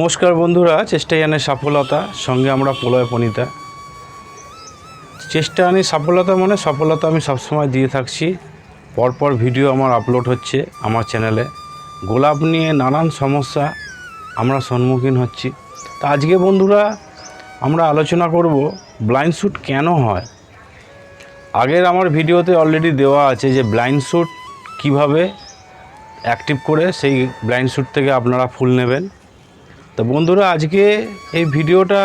নমস্কার বন্ধুরা চেষ্টা জানে সফলতা, সঙ্গে আমরা প্রলয় পণিতা আনি সফলতা মানে সফলতা আমি সবসময় দিয়ে থাকছি। পরপর ভিডিও আমার আপলোড হচ্ছে আমার চ্যানেলে। গোলাপ নিয়ে নানান সমস্যা আমরা সম্মুখীন হচ্ছি। তা আজকে বন্ধুরা, আমরা আলোচনা করব ব্লাইন্ড শ্যুট কেন হয়? আগের আমার ভিডিওতে অলরেডি দেওয়া আছে যে ব্লাইন্ড শ্যুট কীভাবে অ্যাক্টিভ করে সেই ব্লাইন্ড শ্যুট থেকে আপনারা ফুল নেবেন। তো বন্ধুরা, আজকে এই ভিডিওটা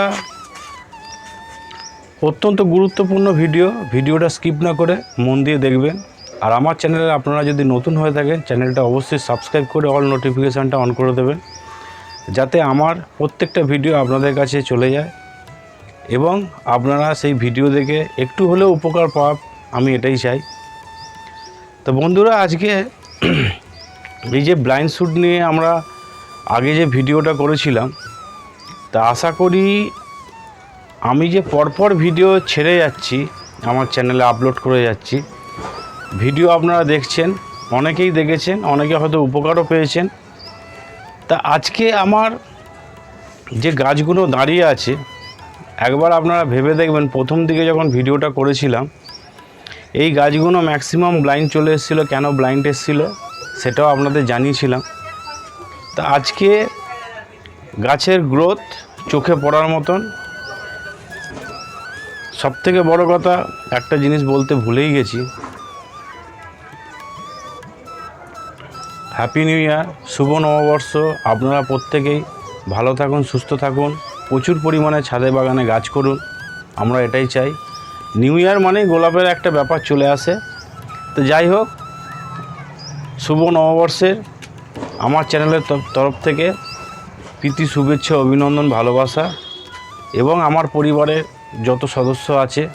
অত্যন্ত গুরুত্বপূর্ণ ভিডিও। ভিডিওটা স্কিপ না করে মন দিয়ে দেখবেন। আর আমার চ্যানেলে আপনারা যদি নতুন হয়ে থাকেন, চ্যানেলটা অবশ্যই সাবস্ক্রাইব করে অল নোটিফিকেশানটা অন করে দেবেন, যাতে আমার প্রত্যেকটা ভিডিও আপনাদের কাছে চলে যায়। এবং আপনারা সেই ভিডিও দেখে একটু হলেও উপকার পাওয়া আমি এটাই চাই। তো বন্ধুরা, আজকে এই যে ব্লাইন্ড শ্যুট নিয়ে আমরা আগে যে ভিডিওটা করেছিলাম, তা আশা করি আমি যে পরপর ভিডিও ছেড়ে যাচ্ছি, আমার চ্যানেলে আপলোড করে যাচ্ছি, ভিডিও আপনারা দেখছেন, অনেকেই দেখেছেন, অনেকে হয়তো উপকারও পেয়েছেন। তা আজকে আমার যে গাছগুলো দাঁড়িয়ে আছে, একবার আপনারা ভেবে দেখবেন, প্রথম দিকে যখন ভিডিওটা করেছিলাম, এই গাছগুলো ম্যাক্সিমাম ব্লাইন্ড চলে এসেছিল, কেন ব্লাইন্ড এসেছিল, সেটাও আপনাদের জানিয়েছিলাম। তা আজকে গাছের গ্রোথ চোখে পড়ার মতন। সব থেকে বড় কথা, একটা জিনিস বলতে ভুলেই গেছি। হ্যাপি নিউ ইয়ার শুভ নববর্ষ, আপনারা প্রত্যেকেই ভালো থাকুন, সুস্থ থাকুন, প্রচুর পরিমাণে ছাদে বাগানে গাছ করুন, আমরা এটাই চাই। নিউ ইয়ার মানেই গোলাপের একটা ব্যাপার চলে আসে। তো যাই হোক, শুভ নববর্ষের আমার চ্যানেলের তর- তরফ থেকে প্রীতি, শুভেচ্ছা, অভিনন্দন, ভালোবাসা এবং আমার পরিবারের যত সদস্য আছে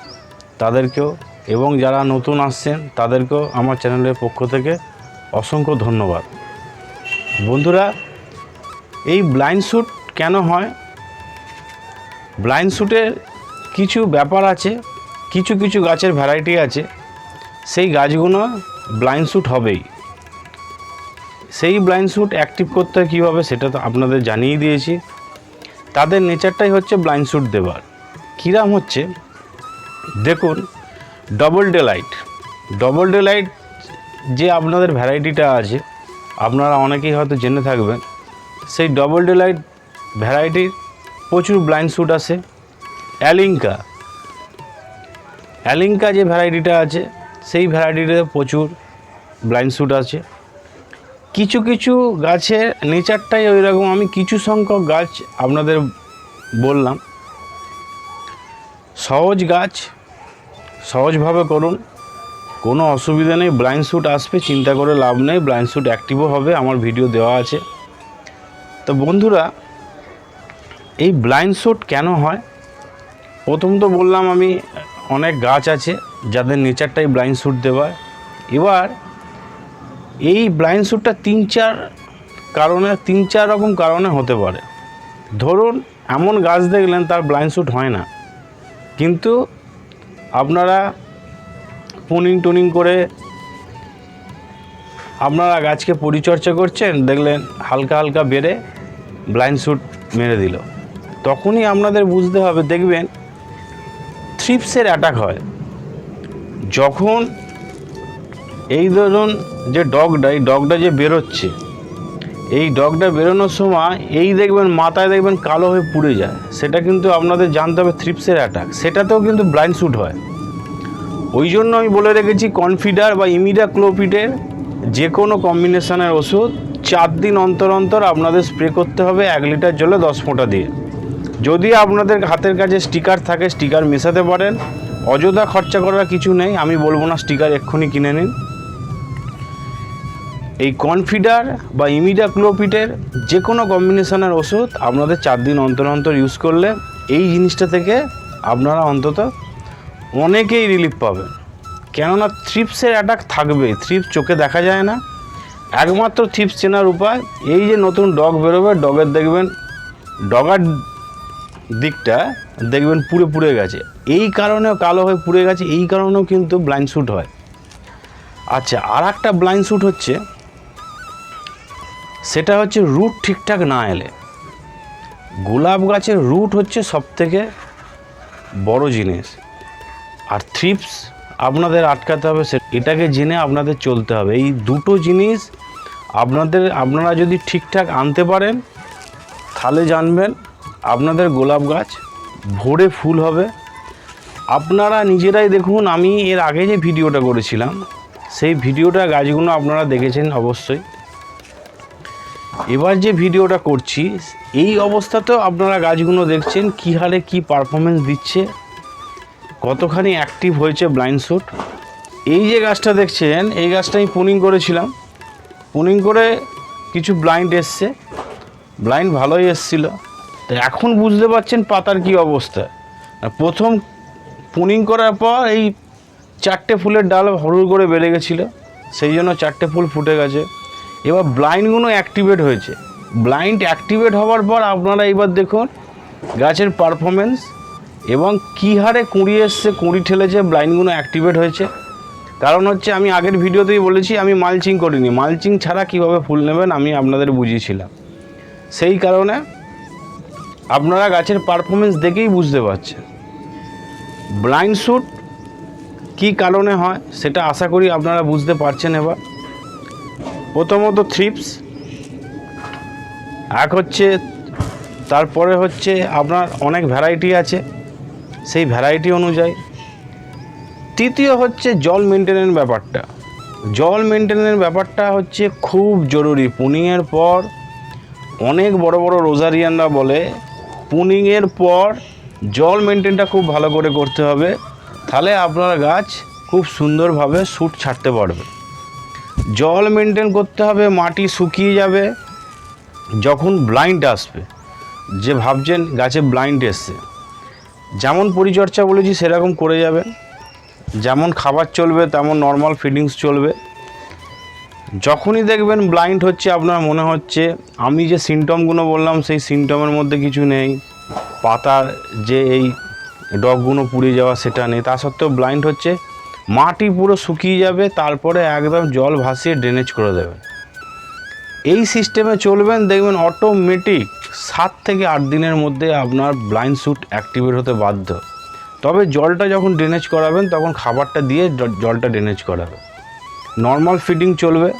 তাদেরকেও এবং যারা নতুন আসছেন তাদেরকেও আমার চ্যানেলের পক্ষ থেকে অসংখ্য ধন্যবাদ। বন্ধুরা, এই ব্লাইন্ড শ্যুট কেন হয়? ব্লাইন্ড শ্যুটের কিছু ব্যাপার আছে, কিছু কিছু গাছের ভ্যারাইটি আছে, সেই গাছগুলো ব্লাইন্ড শ্যুট হবেই। সেই ব্লাইন্ড শ্যুট অ্যাক্টিভ করতে হয় কীভাবে সেটা তো আপনাদের জানিয়ে দিয়েছি। তাদের নেচারটাই হচ্ছে ব্লাইন্ড শ্যুট দেওয়ার কীরাম হচ্ছে, দেখুন double daylight double daylight যে আপনাদের ভ্যারাইটিটা আছে, আপনারা অনেকেই হয়তো জেনে থাকবেন, সেই ডবল ডে লাইট ভ্যারাইটির প্রচুর ব্লাইন্ড শ্যুট আছে অ্যালিঙ্কা অ্যালিঙ্কা যে ভ্যারাইটিটা আছে, সেই ভ্যারাইটিতে প্রচুর ব্লাইন্ড শ্যুট আছে কিছু কিছু গাছের নেচারটাই ওই রকম আমি কিছু সংখ্যক গাছ আপনাদের বললাম। সহজ গাছ, সহজভাবে করুন। কোনো অসুবিধা নেই, ব্লাইন্ড শ্যুট আসবে, চিন্তা করে লাভ নেই, ব্লাইন্ড শ্যুট অ্যাক্টিভও হবে, আমার ভিডিও দেওয়া আছে। তো বন্ধুরা, এই ব্লাইন্ড শ্যুট কেন হয়? প্রথম তো বললাম আমি, অনেক গাছ আছে, যাদের নেচারটাই ব্লাইন্ড শ্যুট দেওয়ার এবার এই ব্লাইন্ড শ্যুটটা তিন চার কারণে, তিন চার রকম কারণে হতে পারে। ধরুন, এমন গাছ দেখলেন তার ব্লাইন্ড শ্যুট হয় না। কিন্তু আপনারা পুনিং টুনিং করে আপনারা গাছকে পরিচর্যা করছেন, দেখলেন হালকা হালকা বেড়ে ব্লাইন্ড শ্যুট মেরে দিল। তখনই আপনাদের বুঝতে হবে, দেখবেন থ্রিপসের অ্যাটাক হয়। যখন এই ধরুন যে ডগটা, এই ডগটা যে বেরোচ্ছে, এই ডগটা বেরোনোর সময় এই দেখবেন মাথায় দেখবেন কালো হয়ে পুড়ে যায়। সেটা কিন্তু আপনাদের জানতে হবে থ্রিপসের অ্যাটাক সেটাতেও কিন্তু ব্লাইন্ড শ্যুট হয়। ওই জন্য আমি বলে রেখেছি কনফিডার বা ইমিডা ক্লোপিডের যে কোনো কম্বিনেশনের ওষুধ চার দিন অন্তর অন্তর আপনাদের স্প্রে করতে হবে এক লিটার জলে দশ ফোঁটা দিয়ে। যদি আপনাদের হাতের কাছে স্টিকার থাকে স্টিকার মেশাতে পারেন। অযথা খরচা করার কিছু নেই, আমি বলব না স্টিকার এক্ষুনি কিনে নিন। এই কনফিডার বা ইমিডাক্লোপিটের যে কোনো কম্বিনেশনের ওষুধ আপনাদের চার দিন অন্তর অন্তর ইউজ করলে এই জিনিসটা থেকে আপনারা অন্তত অনেকেই রিলিফ পাবেন। কেননা থ্রিপসের অ্যাটাক থাকবে থ্রিপস চোখে দেখা যায় না। একমাত্র থ্রিপস চেনার উপায়, এই যে নতুন ডগ বেরোবে ডগের দেখবেন ডগার দিকটা দেখবেন পুড়ে পুড়ে গেছে। এই কারণেও কালো হয়ে পুড়ে গেছে, এই কারণেও কিন্তু ব্লাইন্ড শ্যুট হয়। আচ্ছা আর একটা ব্লাইন্ড শ্যুট হচ্ছে সেটা হচ্ছে রুট ঠিকঠাক না এলে। গোলাপ গাছের রুট হচ্ছে সবথেকে বড় জিনিস। আর থ্রিপস আপনাদের আটকাতে হবে সে এটাকে জেনে আপনাদের চলতে হবে। এই দুটো জিনিস আপনাদের আপনারা যদি ঠিকঠাক আনতে পারেন, তাহলে জানবেন আপনাদের গোলাপ গাছ ভরে ফুল হবে। আপনারা নিজেরাই দেখুন, আমি এর আগে যে ভিডিওটা করেছিলাম, সেই ভিডিওটা গাছগুলো আপনারা দেখেছেন অবশ্যই। এবার যে ভিডিওটা করছি, এই অবস্থাতেও আপনারা গাছগুলো দেখছেন, কী হারে কী পারফরমেন্স দিচ্ছে, কতখানি অ্যাক্টিভ হয়েছে ব্লাইন্ড শ্যুট এই যে গাছটা দেখছেন, এই গাছটা আমি পুনিং করেছিলাম। পুনিং করে কিছু ব্লাইন্ড এসছে। ব্লাইন্ড ভালোই এসছিল। তো এখন বুঝতে পারছেন পাতার কি অবস্থা। প্রথম পুনিং করার পর এই চারটে ফুলের ডাল হরুর করে বেড়ে গেছিল। সেই জন্য চারটে ফুল ফুটে গেছে। এবার ব্লাইন্ডগুলো অ্যাক্টিভেট হয়েছে। ব্লাইন্ড অ্যাক্টিভেট হওয়ার পর আপনারা এবার দেখুন, গাছের পারফরমেন্স এবং কী হারে কুঁড়ি এসছে, কুঁড়ি ঠেলেছে ব্লাইন্ডগুলো অ্যাক্টিভেট হয়েছে। কারণ হচ্ছে আমি আগের ভিডিওতেই বলেছি, আমি মালচিং করিনি। মালচিং ছাড়া কীভাবে ফুল নেবেন আমি আপনাদের বুঝিয়েছিলাম। সেই কারণে আপনারা গাছের পারফরমেন্স দেখেই বুঝতে পারছেন। ব্লাইন্ড শ্যুট কী কারণে হয়, সেটা আশা করি আপনারা বুঝতে পারছেন এবার। প্রথমত থ্রিপস এক হচ্ছে তারপরে হচ্ছে আপনার অনেক ভ্যারাইটি আছে, সেই ভ্যারাইটি অনুযায়ী। তৃতীয় হচ্ছে জল মেনটেনের ব্যাপারটা। জল মেনটেনের ব্যাপারটা হচ্ছে খুব জরুরি। পুনিংয়ের পর অনেক বড় বড় রোজারিয়ানরা বলে, পুনিংয়ের পর জল মেনটেনটা খুব ভালো করে করতে হবে, তাহলে আপনার গাছ খুব সুন্দরভাবে শ্যুট ছাড়তে পারবে। জল মেনটেন করতে হবে, মাটি শুকিয়ে যাবে, যখন ব্লাইন্ড আসবে, যে ভাবছেন গাছে ব্লাইন্ড এসছে। যেমন পরিচর্যা বলেছি সেরকম করে যাবেন যেমন খাবার চলবে, তেমন নর্মাল ফিডিংস চলবে। যখনই দেখবেন ব্লাইন্ড হচ্ছে, আপনার মনে হচ্ছে, আমি যে সিমটমগুলো বললাম, সেই সিমটমের মধ্যে কিছু নেই। পাতার যে এই ডগগুলো পুড়ে যাওয়া, সেটা নেই। তা সত্ত্বেও ব্লাইন্ড হচ্ছে মাটি পুরো শুকিয়ে যাবে, তারপরে একদম জল ভাসিয়ে ড্রেনেজ করে দেবেন এই সিস্টেমে চলবেন, দেখবেন অটোমেটিক সাত থেকে আট দিনের মধ্যে আপনার ব্লাইন্ড শ্যুট অ্যাক্টিভেট হতে বাধ্য। তবে জলটা যখন ড্রেনেজ করাবেন, তখন খাবারটা দিয়ে জলটা ড্রেনেজ করাবেন নর্মাল ফিডিং চলবে,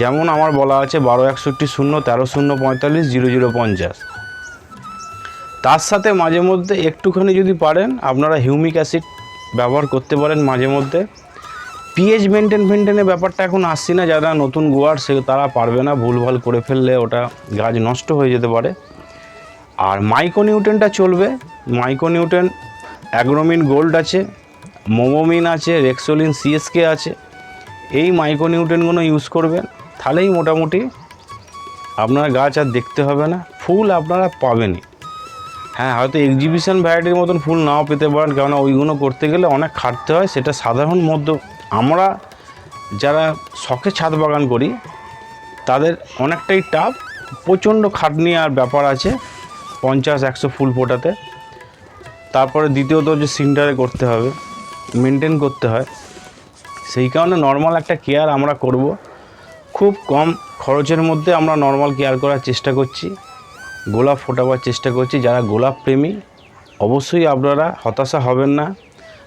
যেমন আমার বলা আছে বারো একষট্টি শূন্য, তেরো শূন্য, পঁয়তাল্লিশ, জিরো জিরো পঞ্চাশ। তার সাথে মাঝে মধ্যে একটুখানি যদি পারেন, আপনারা হিউমিক অ্যাসিড ব্যবহার করতে পারেন মাঝে মধ্যে। পিএইচ মেনটেন ফেনটেনের ব্যাপারটা এখন আসছি না, যারা নতুন গোয়ার, সে তারা পারবে না, ভুলভাল করে ফেললে ওটা গাছ নষ্ট হয়ে যেতে পারে। আর মাইক্রোনিউট্রেনটা চলবে। মাইক্রোনিউট্রেন অ্যাগ্রোমিন গোল্ড আছে মোমোমিন আছে রেক্সোলিন সিএসকে আছে। এই মাইক্রোনিউট্রেনগুলো ইউজ করবেন, তাহলেই মোটামুটি আপনার গাছ আর দেখতে হবে না, ফুল আপনারা পাবেনই। হ্যাঁ হয়তো এক্সিবিশন ভ্যারাইটির মতন ফুল নাও পেতে পারেন, কেননা ওইগুলো করতে গেলে অনেক খাটতে হয়, সেটা সাধারণ মধ্য আমরা যারা শখে ছাদ বাগান করি, তাদের অনেকটাই টাফ, প্রচণ্ড খাটনি আর ব্যাপার আছে, পঞ্চাশ, একশো ফুল ফোটাতে। তারপরে দ্বিতীয়ত যে সিন্টারে করতে হবে মেনটেন করতে হয়। সেই কারণে নর্মাল একটা কেয়ার আমরা করব। খুব কম খরচের মধ্যে আমরা নর্মাল কেয়ার করার চেষ্টা করছি। গোলাপ ফোটাবার চেষ্টা করছি। যারা গোলাপ প্রেমী, অবশ্যই আপনারা হতাশা হবেন না।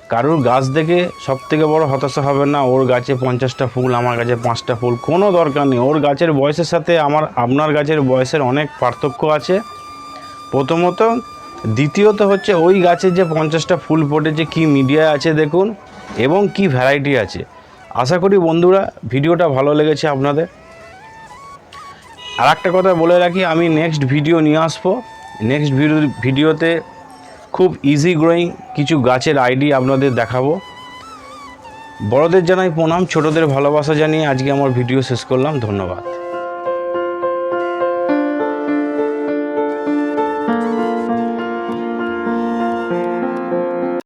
কারোর গাছ দেখে সব থেকে বড় হতাশা হবেন না। ওর গাছে পঞ্চাশটা ফুল, আমার গাছে পাঁচটা ফুল, কোনো দরকার নেই। ওর গাছের বয়সের সাথে আমার, আপনার গাছের বয়সের অনেক পার্থক্য আছে। প্রথমত, দ্বিতীয়ত হচ্ছে ওই গাছের যে পঞ্চাশটা ফুল ফুটেছে, কি মিডিয়া আছে দেখুন, এবং কি ভ্যারাইটি আছে। আশা করি বন্ধুরা, ভিডিওটা ভালো লেগেছে আপনাদের। আর একটা কথা বলে রাখি, আমি নেক্সট ভিডিও নিয়ে আসব। নেক্সট ভিডিও ভিডিওতে খুব ইজি গ্রোয়িং কিছু গাছের আইডি আপনাদের দেখাবো। বড়দের জানাই প্রণাম, ছোটদের ভালোবাসা জানিয়ে আজকে আমার ভিডিও শেষ করলাম, ধন্যবাদ।